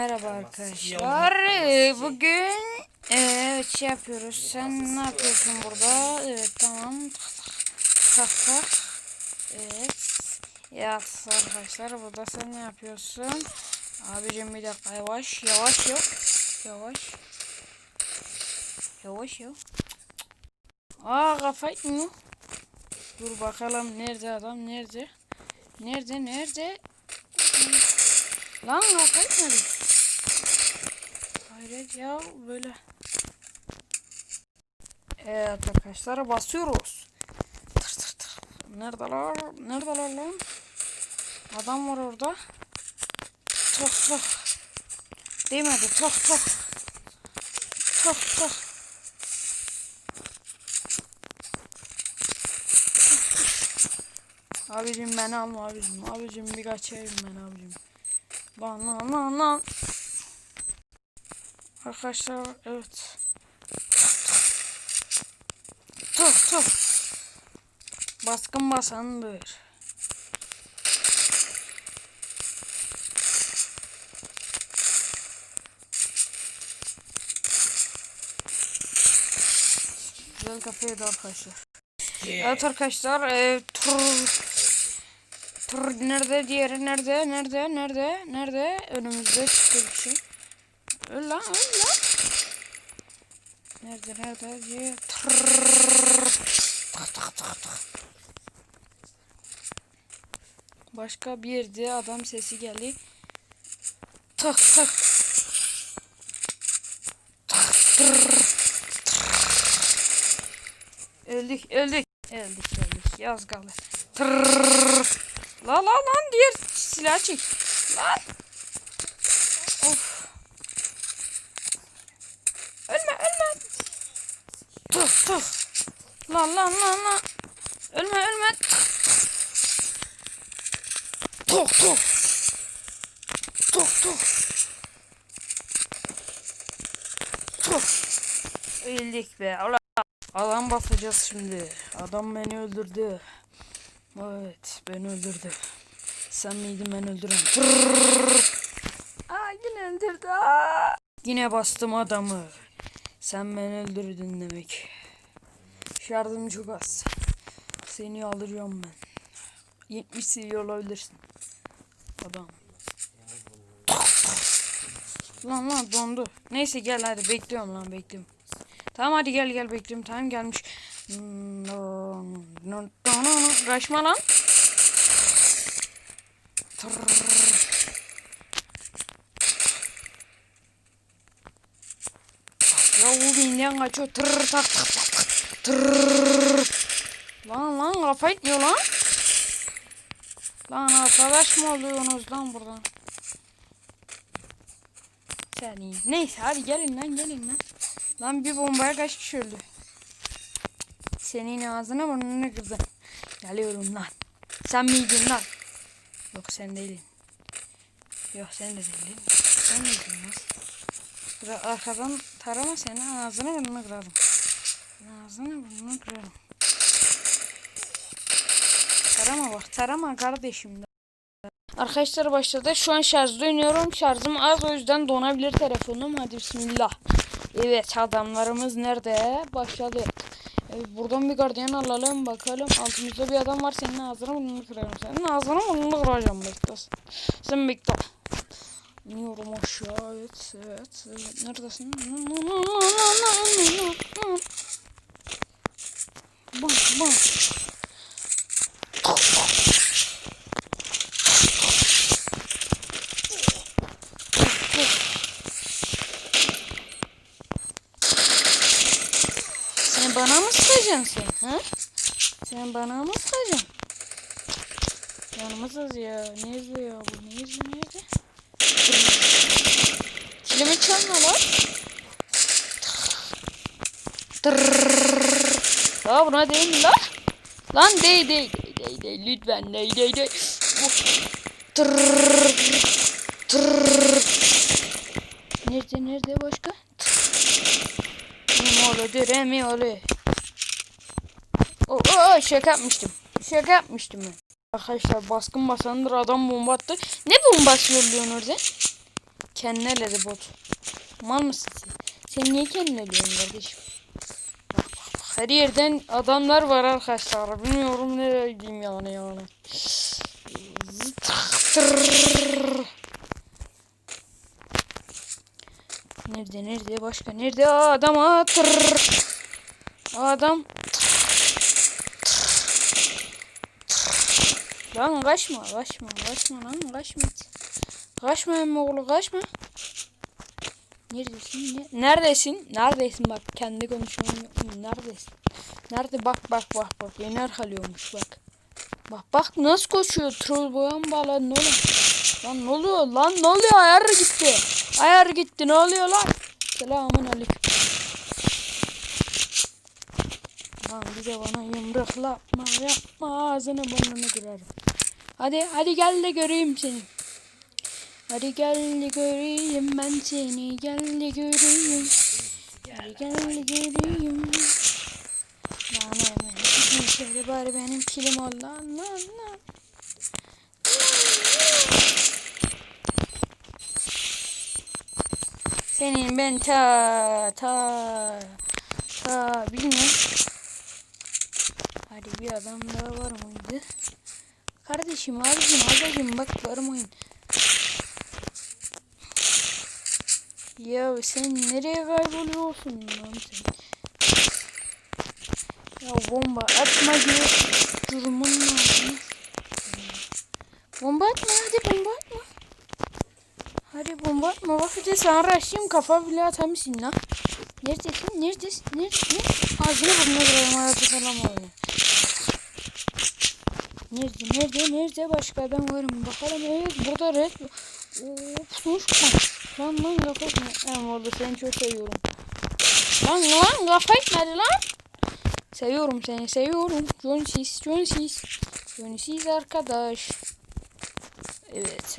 Merhaba arkadaşlar. Ee, Bugün ee, şey yapıyoruz. Sen ne yapıyorsun burada? Evet tamam. Tak. Evet. Ya arkadaşlar burada sen ne yapıyorsun? Abicim bir dakika yavaş yavaş yok. Yavaş. Yavaş yok. Aa kafa mı? Dur bakalım nerede adam nerede? Nerede nerede? Lan kafa mı? Ya böyle. Evet arkadaşlar basıyoruz. Tır tır tır. Neredeler? Neredeler lan? Adam var orada. Tok tok. Demedi tok tok. Tok tok. Abicim beni alma abicim. Abicim bir kaçayım ben abicim. Lan lan lan lan. Arkadaşlar evet. Tuk tuk. Baskın basandır. Güzel kafaydı arkadaşlar. Evet arkadaşlar e, tur tur nerede diğeri nerede nerede nerede nerede önümüzde çıktı bir şey. Öl lan öl lan. Nerede nerede tak. Başka bir yerde adam sesi geldi. Tak tak. Tak. Öldük öldük. Öldük öldük. Yaz kaldı. La la lan diğer silah çek. Lan. Of. Ölme ölme. Tuk tuk. Lan lan lan lan. Ölme ölme. Tuk tuk. Tuk tuk. Tuk. Öldük be. Allah. Adam basacağız şimdi. Adam beni öldürdü. Evet beni öldürdü. Sen miydin ben öldüren? Aa yine öldürdü. Aa. Yine bastım adamı. Sen beni öldürdün demek. Şarjım çok az. Seni alacağım ben. 70 seviye olabilirsin. Adam. Lan lan dondu. Neyse gel hadi bekliyorum lan bekliyorum. Tamam hadi gel gel bekliyorum. Tamam gelmiş. Raşma lan. Ya o binden kaçıyor. Tak tak tak tak. Tırrrr. Lan lan kafa etmiyor lan. Lan arkadaş mı oluyorsunuz lan buradan? Seni. Neyse hadi gelin lan gelin lan. Lan bir bombaya kaç kişi öldü? Senin ağzına burnunu kırdı. Geliyorum lan. Sen miydin lan? Yok sen değilin. Yok sen de değilin. Sen miydin lan? Arkadan tarama seni ağzını burnunu kırarım. Ağzını burnunu kırarım. Tarama bak tarama kardeşim. Arkadaşlar başladı. Şu an şarjda oynuyorum. Şarjım az o yüzden donabilir telefonum. Hadi bismillah. Evet adamlarımız nerede? Başladı. Evet, buradan bir gardiyan alalım bakalım. Altımızda bir adam var. Senin ağzını burnunu kırarım. Senin ağzını burnunu kıracağım bekle. Sen bekle. İniyorum aşağı. Evet, evet, evet. Neredesin? Bam. Sen bana mı sıkacaksın sen? Ha? Sen bana mı sıkacaksın? Yanımızız ya. Nerede ya bu? Nerede nerede? Kilimi çalma lan. Tırrrr. Ya buna değil mi lan? Lan değil değil değil değil, lütfen değil değil değil. Tırrrr. Tırrrr. Nerede nerede başka? Mi oluyor dire oluyor. Oo, oo, şaka yapmıştım. Şaka yapmıştım ben. Arkadaşlar baskın basandır adam bomba. Ne bombası yolluyorsun orada? Kendine eledi bot. Sen? Niye kendini eliyorsun kardeşim? Her yerden adamlar var arkadaşlar. Bilmiyorum nereye gideyim yani yani. Nerede nerede başka nerede adam aa, tırrrr. adam Lan kaçma kaçma kaçma lan kaçma. Kaçma emmi oğlu kaçma. Neredesin? Ne? Neredesin? Neredesin bak kendi konuşmam yok? Neredesin? Nerede bak bak bak bak beni arkalıyormuş bak. Bak bak nasıl koşuyor troll boyan bağla ne oluyor? Lan ne oluyor lan ne oluyor ayar gitti. Ayar gitti ne oluyor lan? Selamun aleyküm. Lan bir de bana yumrukla yapma yapma ağzını burnunu kırarım. Hadi hadi gel de göreyim seni. Hadi gel de göreyim ben seni gel de göreyim. Hadi gel de göreyim. Lan hemen gidin şöyle bari benim pilim ol lan lan lan. Senin ben ta ta ta bilmiyorum. Hadi bir adam daha var mıydı? Kardeşim abicim abicim bak var mıyım? Ya sen nereye kayboluyorsun lan sen? Ya bomba atma diye durumun lazım. Bomba atma hadi bomba atma. Hadi bomba atma bak bir de sana raşlayayım kafa bile atamışsın lan. Neredesin? Neredesin? Nerede? Ne? Ağzını burnuna kırarım ağzı falan oyunu. Nerede? Nerede? Nerede? Başka adam var mı? Bakalım. Evet burada red. Mu? Lan lan kafa etme. Em orada seni çok seviyorum. Lan lan kafa etmedi lan. Seviyorum seni seviyorum. John Sis, John Sis. John Sis arkadaş. Evet.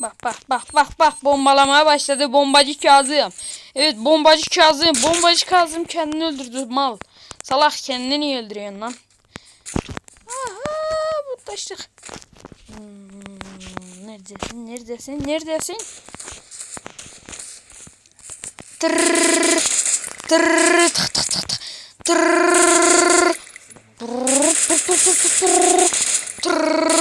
Bak bak bak bak bak bombalamaya başladı bombacı Kazım. Evet bombacı Kazım. Bombacı Kazım kendini öldürdü mal. Salak kendini niye öldürüyorsun lan? Aha mutlaştık. Hmm, neredesin neredesin neredesin? Tırrrr, tırrrr. Tırrrr, tırrrr.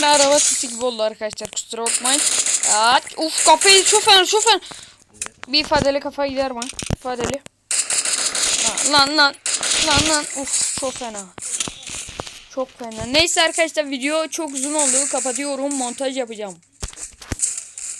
Ne araba sesi gibi oldu arkadaşlar kusura bakmayın. At, uf kafayı çok fena. Bir ifadeli kafa gider mi? İfadeli. Lan lan lan lan uf çok fena. Çok fena. Neyse arkadaşlar video çok uzun oldu. Kapatıyorum. Montaj yapacağım.